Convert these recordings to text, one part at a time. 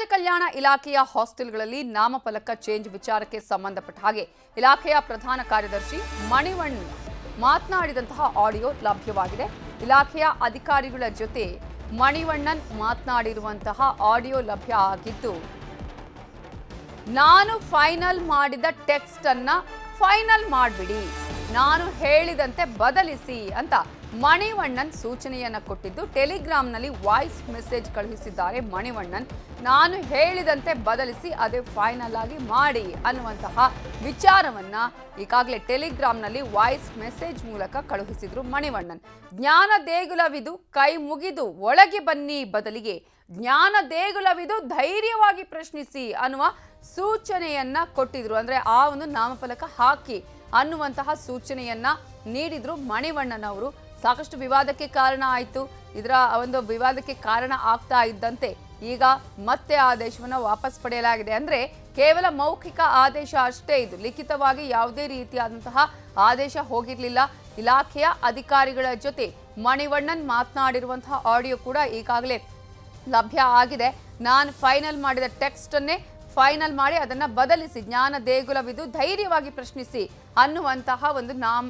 ಸಮಾಜ ಕಲ್ಯಾಣ ಇಲಾಖೆಯ ಹಾಸ್ಟೆಲ್ಗಳಲ್ಲಿ ನಾಮಫಲಕ ಚೇಂಜ್ ವಿಚಾರಕ್ಕೆ ಸಂಬಂಧಪಟ್ಟ ಹಾಗೆ ಇಲಾಖೆಯ ಪ್ರಧಾನ ಕಾರ್ಯದರ್ಶಿ ಮಣಿವಣ್ಣ ಮಾತನಾಡಿದಂತಹ ಆಡಿಯೋ ಲಭ್ಯವಾಗಿದೆ. ಇಲಾಖೆಯ ಅಧಿಕಾರಿಗಳ ಜೊತೆ ಮಣಿವಣ್ಣನ್ ಮಾತನಾಡಿರುವಂತಹ ಆಡಿಯೋ ಲಭ್ಯ ಆಗಿದ್ದು, ನಾನು ಫೈನಲ್ ಮಾಡಿದ ಟೆಕ್ಸ್ಟ್ ಅನ್ನ ಫೈನಲ್ ಮಾಡಿಬಿಡಿ. ನಾನು ಹೇಳಿದಂತೆ ಬದಲಿಸಿ ಅಂತ ಮಣಿವಣ್ಣನ್ ಸೂಚನೆಯನ್ನ ಕೊಟ್ಟಿದ್ದು, ಟೆಲಿಗ್ರಾಮ್ನಲ್ಲಿ ವಾಯ್ಸ್ ಮೆಸೇಜ್ ಕಳುಹಿಸಿದ್ದಾರೆ ಮಣಿವಣ್ಣನ್. ನಾನು ಹೇಳಿದಂತೆ ಬದಲಿಸಿ ಅದೇ ಫೈನಲ್ ಆಗಿ ಮಾಡಿ ಅನ್ನುವಂತಹ ವಿಚಾರವನ್ನ ಈಗಾಗಲೇ ಟೆಲಿಗ್ರಾಮ್ನಲ್ಲಿ ವಾಯ್ಸ್ ಮೆಸೇಜ್ ಮೂಲಕ ಕಳುಹಿಸಿದ್ರು ಮಣಿವಣ್ಣನ್. ಜ್ಞಾನ ದೇಗುಲವಿದು, ಕೈ ಮುಗಿದು, ಒಳಗೆ ಬನ್ನಿ ಬದಲಿಗೆ. ಜ್ಞಾನ ದೇಗುಲವಿದು, ಧೈರ್ಯವಾಗಿ ಪ್ರಶ್ನಿಸಿ ಅನ್ನುವ ಸೂಚನೆಯನ್ನ ಕೊಟ್ಟಿದ್ರು. ಅಂದ್ರೆ ಆ ಒಂದು ನಾಮಫಲಕ ಹಾಕಿ ಅನ್ನುವಂತಹ ಸೂಚನೆಯನ್ನ ನೀಡಿದ್ರು ಮಣಿವಣ್ಣನ್ ಅವರು ಸಾಕಷ್ಟು ವಿವಾದಕ್ಕೆ ಕಾರಣ ಆಯಿತು. ಇದರ ಒಂದು ವಿವಾದಕ್ಕೆ ಕಾರಣ ಆಗ್ತಾ ಇದ್ದಂತೆ ಈಗ ಮತ್ತೆ ಆದೇಶವನ್ನು ವಾಪಸ್ ಪಡೆಯಲಾಗಿದೆ. ಅಂದರೆ ಕೇವಲ ಮೌಖಿಕ ಆದೇಶ ಅಷ್ಟೇ ಇದು. ಲಿಖಿತವಾಗಿ ಯಾವುದೇ ರೀತಿಯಾದಂತಹ ಆದೇಶ ಹೋಗಿರಲಿಲ್ಲ. ಇಲಾಖೆಯ ಅಧಿಕಾರಿಗಳ ಜೊತೆ ಮಣಿವಣ್ಣನ್ ಮಾತನಾಡಿರುವಂತಹ ಆಡಿಯೋ ಕೂಡ ಈಗಾಗಲೇ ಲಭ್ಯ ಆಗಿದೆ. ನಾನು ಫೈನಲ್ ಮಾಡಿದ ಟೆಕ್ಸ್ಟ್ ಅನ್ನೇ ಫೈನಲ್ ಮಾಡಿ ಅದನ್ನ ಬದಲಿಸಿ, ಜ್ಞಾನ ದೇಗುಲವಿದು ಧೈರ್ಯವಾಗಿ ಪ್ರಶ್ನಿಸಿ ಅನ್ನುವಂತಹ ಒಂದು ನಾಮ,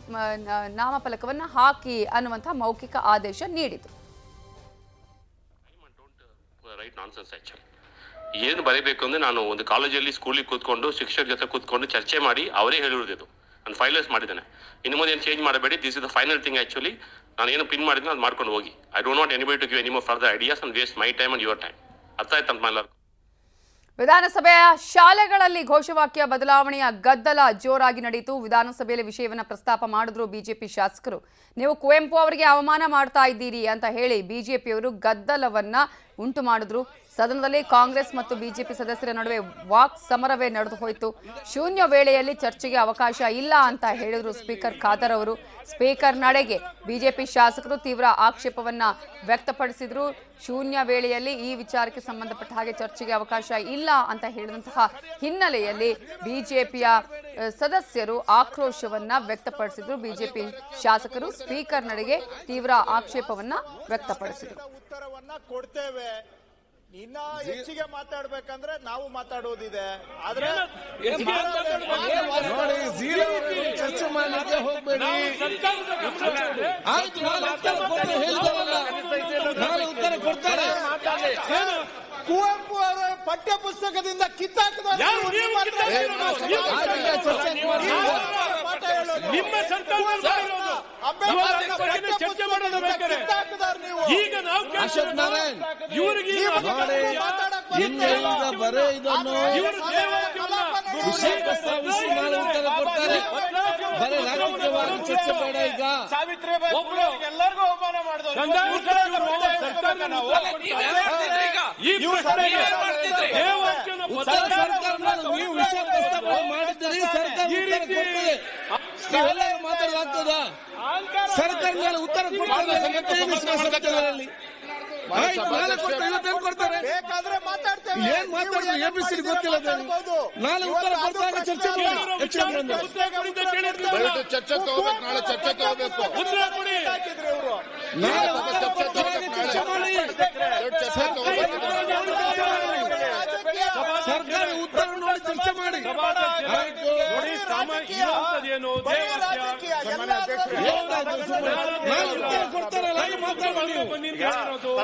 ನಾಮಫಲಕವನ್ನು ಹಾಕಿ ಅನ್ನುವಂತಹ ಮೌಖಿಕ ಆದೇಶ ನೀಡಿತು ಏನು ಬರೀಬೇಕು ಅಂದ್ರೆ ನಾನು ಒಂದು ಕಾಲೇಜಲ್ಲಿ ಸ್ಕೂಲಿಗೆ ಕೂತ್ಕೊಂಡು, ಶಿಕ್ಷಕರ ಜೊತೆ ಕೂತ್ಕೊಂಡು ಚರ್ಚೆ ಮಾಡಿ ಅವರೇ ಹೇಳಿರೋದು ನಾನು ಫೈನಲೈಸ್ ಮಾಡಿದ್ದೇನೆ. ಇನ್ನು ಮುಂದೆ ಏನು ಚೇಂಜ್ ಮಾಡಬೇಡಿ this is the final thing actually ನಾನು ಏನು ಪಿನ್ ಮಾಡಿದ್ನೋ ಅದು ಮಾಡ್ಕೊಂಡು ಹೋಗಿ. I don't want anybody to give any more further ideas and waste my time and your time ಅರ್ಥ ಆಯ್ತು ಅಂತ ವಿಧಾನಸಭೆಯ ಶಾಲೆಗಳಲ್ಲಿ ಘೋಷವಾಕ್ಯ ಬದಲಾವಣೆಯ ಗದ್ದಲ ಜೋರಾಗಿ ನಡೆಯಿತು ವಿಧಾನಸಭೆಯಲ್ಲಿ ವಿಷಯವನ್ನ ಪ್ರಸ್ತಾಪ ಮಾಡಿದ್ರು ಬಿಜೆಪಿ ಶಾಸಕರು. ನೀವು ಕುವೆಂಪು ಅವರಿಗೆ ಅವಮಾನ ಮಾಡ್ತಾ ಇದ್ದೀರಿ ಅಂತ ಹೇಳಿ ಬಿಜೆಪಿಯವರು ಗದ್ದಲವನ್ನ ಉಂಟು ಮಾಡಿದ್ರು. ಸದನದಲ್ಲಿ ಕಾಂಗ್ರೆಸ್ ಮತ್ತು ಬಿಜೆಪಿ ಸದಸ್ಯರ ನಡುವೆ ವಾಕ್ ಸಮರವೇ ನಡೆದು ಹೋಯಿತು. ಶೂನ್ಯ ವೇಳೆಯಲ್ಲಿ ಚರ್ಚೆಗೆ ಅವಕಾಶ ಇಲ್ಲ ಅಂತ ಹೇಳಿದ್ರು ಸ್ಪೀಕರ್ ಖಾದರ್ ಅವರು. ಸ್ಪೀಕರ್ ನಡೆಗೆ ಬಿಜೆಪಿ ಶಾಸಕರು ತೀವ್ರ ಆಕ್ಷೇಪವನ್ನ ವ್ಯಕ್ತಪಡಿಸಿದ್ರು. ಶೂನ್ಯ ವೇಳೆಯಲ್ಲಿ ಈ ವಿಚಾರಕ್ಕೆ ಸಂಬಂಧಪಟ್ಟ ಹಾಗೆ ಚರ್ಚೆಗೆ ಅವಕಾಶ ಇಲ್ಲ ಅಂತ ಹೇಳಿದಂತಹ ಹಿನ್ನೆಲೆಯಲ್ಲಿ ಬಿಜೆಪಿಯ ಸದಸ್ಯರು ಆಕ್ರೋಶವನ್ನ ವ್ಯಕ್ತಪಡಿಸಿದ್ರು. ಬಿಜೆಪಿ ಶಾಸಕರು ಸ್ಪೀಕರ್ ನಡೆಗೆ ತೀವ್ರ ಆಕ್ಷೇಪವನ್ನ ವ್ಯಕ್ತಪಡಿಸಿದ್ರು. ಕೊಡ್ತೇವೆ. ಇನ್ನ ಹೆಚ್ಚಿಗೆ ಮಾತಾಡ್ಬೇಕಂದ್ರೆ ನಾವು ಮಾತಾಡೋದಿದೆ. ಆದ್ರೆ ನೋಡಿ ಝೀರೋ ಚರ್ಚೆ ಮಾಡ್ಲಿಕ್ಕೆ ಹೋಗ್ಬೇಡಿ. ಆಯ್ತು ನಾಳೆ ಉತ್ತರ ಕೊಡ್ತಾರೆ ಉತ್ತರ ಕುವೆಂಪು ಅವರ ಪಠ್ಯ ಪುಸ್ತಕದಿಂದ ಕಿತ್ತಾಕಿದ? ಚರ್ಚೆ ನಿಮ್ಮ ಚರ್ಚೆ ಮಾಡೋದು ಬೇಕಾದ್ರೆ. ಈಗ ನಾವು ಅಶೋಕ್ ನಾರಾಯಣ್ ಇವರಿಗೆ ಈ ನೋಡಿ ಇನ್ನು ಈಗ ಬರೇ ಇದನ್ನು ವಿಷಯ ಪ್ರಸ್ತಾವಿಸಿ ನಾನು ಉತ್ತರ ಕೊಡ್ತಾರೆ ಬರೀ ರಾಜಕೀಯವಾಗಿ ಚರ್ಚೆ ಬೇಡ ಈಗ. ಎಲ್ಲರಿಗೂ ಅವಮಾನ ಸರ್ಕಾರ ನೀವು ವಿಷಯ ಪ್ರಸ್ತಾಪ ಮಾಡಿದ್ದೀರಿ. ಸರ್ಕಾರ ಕೊಡ್ತದೆ ಮಾತಾಡಲಾಗ್ತದ ಸರ್ಕಾರ ಮೇಲೆ ಉತ್ತರ ಕೊಡ್ತಾರೆ ಏನು ಮಾತಾಡ್ತಾರೆ ಎಬಿಸಿ ಗೊತ್ತಿಲ್ಲ. ನಾಳೆ ಉತ್ತರ ಕೊಡ್ತಾರೆ ಚರ್ಚೆ ಚರ್ಚೆಗೆ ಹೋಗ್ಬೇಕು ನಾಳೆ ಚರ್ಚೆ ತಗೋಬೇಕು. ಉತ್ತರ ಕೊಡಿ. ನಾಳೆ ಚರ್ಚೆ ಮಾಡಿ. ದಯವಿಟ್ಟು ಚರ್ಚೆಗೆ ಹೋಗ್ಬೇಕು ಸರ್ಕಾರ ಮಾಡಿ.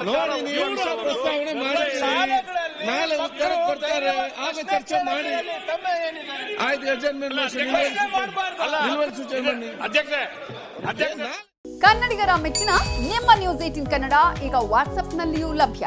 ನೋಡಿ ನೀವು ಪ್ರಸ್ತಾವನೆ ನಾಳೆ ಉತ್ತರ ಕೊಡ್ತಾರೆ. ಆಗ ಚರ್ಚೆ ಮಾಡಿ. ಆಯ್ತು ಕನ್ನಡಿಗರ ಮೆಚ್ಚಿನ ನಿಮ್ಮ ನ್ಯೂಸ್ ಏಟಿನ್ ಕನ್ನಡ ಈಗ ವಾಟ್ಸ್ಆಪ್ನಲ್ಲಿಯೂ ಲಭ್ಯ.